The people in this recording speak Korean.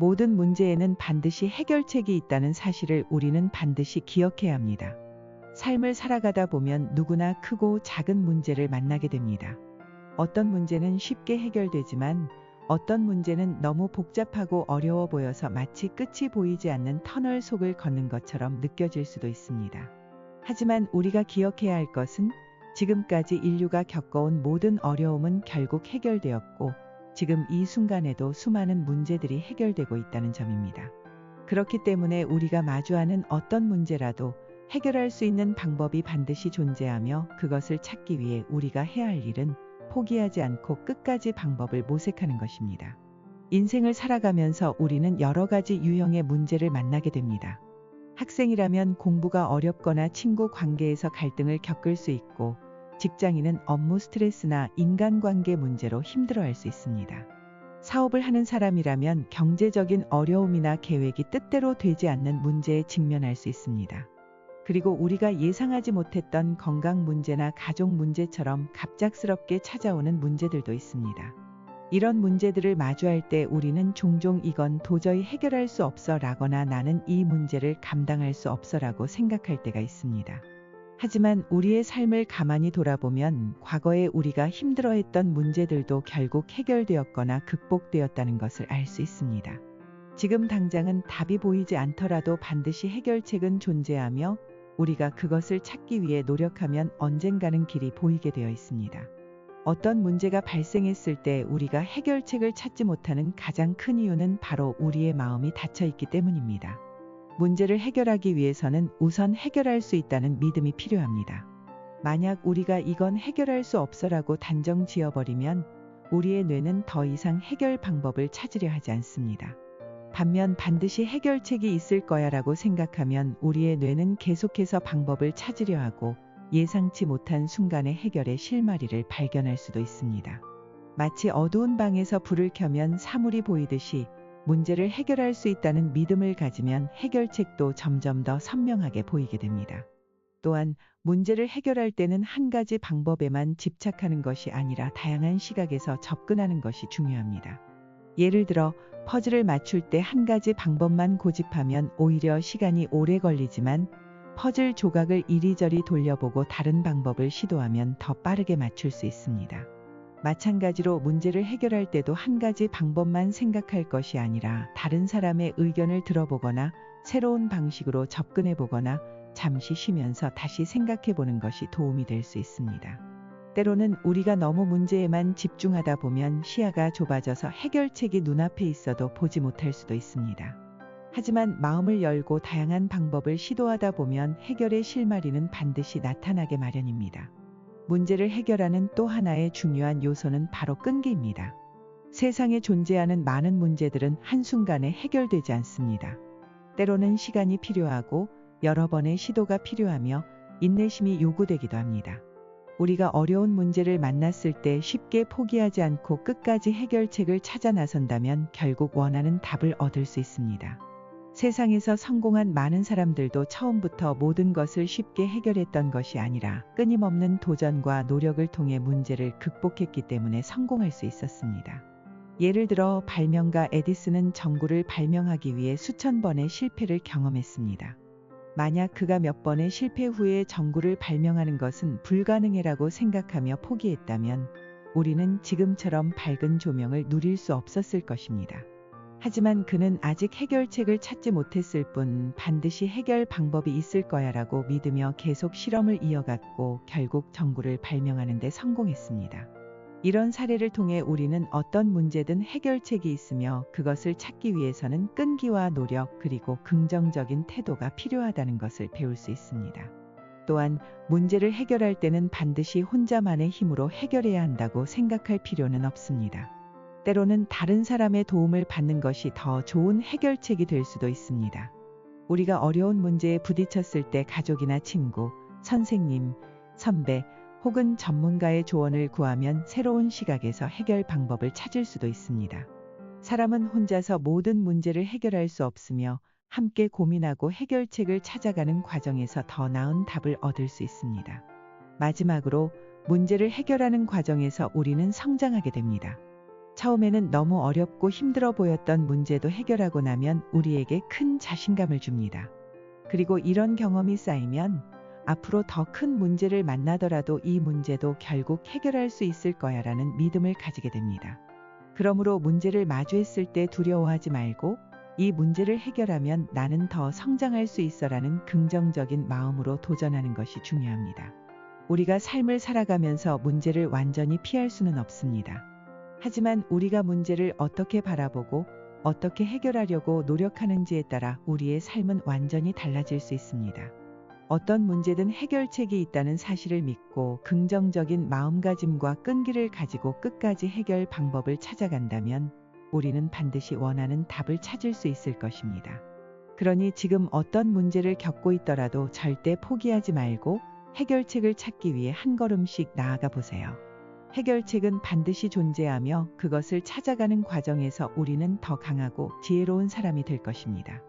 모든 문제에는 반드시 해결책이 있다는 사실을 우리는 반드시 기억해야 합니다. 삶을 살아가다 보면 누구나 크고 작은 문제를 만나게 됩니다. 어떤 문제는 쉽게 해결되지만 어떤 문제는 너무 복잡하고 어려워 보여서 마치 끝이 보이지 않는 터널 속을 걷는 것처럼 느껴질 수도 있습니다. 하지만 우리가 기억해야 할 것은 지금까지 인류가 겪어온 모든 어려움은 결국 해결되었고 지금 이 순간에도 수많은 문제들이 해결되고 있다는 점입니다. 그렇기 때문에 우리가 마주하는 어떤 문제라도 해결할 수 있는 방법이 반드시 존재하며 그것을 찾기 위해 우리가 해야 할 일은 포기하지 않고 끝까지 방법을 모색하는 것입니다. 인생을 살아가면서 우리는 여러 가지 유형의 문제를 만나게 됩니다. 학생이라면 공부가 어렵거나 친구 관계에서 갈등을 겪을 수 있고 직장인은 업무 스트레스나 인간관계 문제로 힘들어할 수 있습니다. 사업을 하는 사람이라면 경제적인 어려움이나 계획이 뜻대로 되지 않는 문제에 직면할 수 있습니다. 그리고 우리가 예상하지 못했던 건강 문제나 가족 문제처럼 갑작스럽게 찾아오는 문제들도 있습니다. 이런 문제들을 마주할 때 우리는 종종 이건 도저히 해결할 수 없어 라거나 나는 이 문제를 감당할 수 없어 라고 생각할 때가 있습니다. 하지만 우리의 삶을 가만히 돌아보면 과거에 우리가 힘들어했던 문제들도 결국 해결되었거나 극복되었다는 것을 알 수 있습니다. 지금 당장은 답이 보이지 않더라도 반드시 해결책은 존재하며 우리가 그것을 찾기 위해 노력하면 언젠가는 길이 보이게 되어 있습니다. 어떤 문제가 발생했을 때 우리가 해결책을 찾지 못하는 가장 큰 이유는 바로 우리의 마음이 닫혀 있기 때문입니다. 문제를 해결하기 위해서는 우선 해결할 수 있다는 믿음이 필요합니다. 만약 우리가 이건 해결할 수 없어라고 단정 지어버리면 우리의 뇌는 더 이상 해결 방법을 찾으려 하지 않습니다. 반면 반드시 해결책이 있을 거야 라고 생각하면 우리의 뇌는 계속해서 방법을 찾으려 하고 예상치 못한 순간의 해결의 실마리를 발견할 수도 있습니다. 마치 어두운 방에서 불을 켜면 사물이 보이듯이 문제를 해결할 수 있다는 믿음을 가지면 해결책도 점점 더 선명하게 보이게 됩니다. 또한 문제를 해결할 때는 한 가지 방법에만 집착하는 것이 아니라 다양한 시각에서 접근하는 것이 중요합니다. 예를 들어 퍼즐을 맞출 때 한 가지 방법만 고집하면 오히려 시간이 오래 걸리지만 퍼즐 조각을 이리저리 돌려보고 다른 방법을 시도하면 더 빠르게 맞출 수 있습니다. 마찬가지로 문제를 해결할 때도 한 가지 방법만 생각할 것이 아니라 다른 사람의 의견을 들어보거나 새로운 방식으로 접근해 보거나 잠시 쉬면서 다시 생각해 보는 것이 도움이 될 수 있습니다. 때로는 우리가 너무 문제에만 집중하다 보면 시야가 좁아져서 해결책이 눈앞에 있어도 보지 못할 수도 있습니다. 하지만 마음을 열고 다양한 방법을 시도하다 보면 해결의 실마리는 반드시 나타나게 마련입니다. 문제를 해결하는 또 하나의 중요한 요소는 바로 끈기입니다. 세상에 존재하는 많은 문제들은 한순간에 해결되지 않습니다. 때로는 시간이 필요하고 여러 번의 시도가 필요하며 인내심이 요구되기도 합니다. 우리가 어려운 문제를 만났을 때 쉽게 포기하지 않고 끝까지 해결책을 찾아 나선다면 결국 원하는 답을 얻을 수 있습니다. 세상에서 성공한 많은 사람들도 처음부터 모든 것을 쉽게 해결했던 것이 아니라 끊임없는 도전과 노력을 통해 문제를 극복했기 때문에 성공할 수 있었습니다. 예를 들어 발명가 에디슨은 전구를 발명하기 위해 수천 번의 실패를 경험했습니다. 만약 그가 몇 번의 실패 후에 전구를 발명하는 것은 불가능해라고 생각하며 포기했다면 우리는 지금처럼 밝은 조명을 누릴 수 없었을 것입니다. 하지만 그는 아직 해결책을 찾지 못했을 뿐 반드시 해결 방법이 있을 거야 라고 믿으며 계속 실험을 이어갔고 결국 전구를 발명하는 데 성공했습니다. 이런 사례를 통해 우리는 어떤 문제든 해결책이 있으며 그것을 찾기 위해서는 끈기와 노력 그리고 긍정적인 태도가 필요하다는 것을 배울 수 있습니다. 또한 문제를 해결할 때는 반드시 혼자만의 힘으로 해결해야 한다고 생각할 필요는 없습니다. 때로는 다른 사람의 도움을 받는 것이 더 좋은 해결책이 될 수도 있습니다. 우리가 어려운 문제에 부딪혔을 때 가족이나 친구, 선생님, 선배 혹은 전문가의 조언을 구하면 새로운 시각에서 해결 방법을 찾을 수도 있습니다. 사람은 혼자서 모든 문제를 해결할 수 없으며 함께 고민하고 해결책을 찾아가는 과정에서 더 나은 답을 얻을 수 있습니다. 마지막으로 문제를 해결하는 과정에서 우리는 성장하게 됩니다. 처음에는 너무 어렵고 힘들어 보였던 문제도 해결하고 나면 우리에게 큰 자신감을 줍니다. 그리고 이런 경험이 쌓이면 앞으로 더 큰 문제를 만나더라도 이 문제도 결국 해결할 수 있을 거야 라는 믿음을 가지게 됩니다. 그러므로 문제를 마주했을 때 두려워하지 말고 이 문제를 해결하면 나는 더 성장할 수 있어 라는 긍정적인 마음으로 도전하는 것이 중요합니다. 우리가 삶을 살아가면서 문제를 완전히 피할 수는 없습니다. 하지만 우리가 문제를 어떻게 바라보고 어떻게 해결하려고 노력하는지에 따라 우리의 삶은 완전히 달라질 수 있습니다. 어떤 문제든 해결책이 있다는 사실을 믿고 긍정적인 마음가짐과 끈기를 가지고 끝까지 해결 방법을 찾아간다면 우리는 반드시 원하는 답을 찾을 수 있을 것입니다. 그러니 지금 어떤 문제를 겪고 있더라도 절대 포기하지 말고 해결책을 찾기 위해 한 걸음씩 나아가 보세요. 해결책은 반드시 존재하며 그것을 찾아가는 과정에서 우리는 더 강하고 지혜로운 사람이 될 것입니다.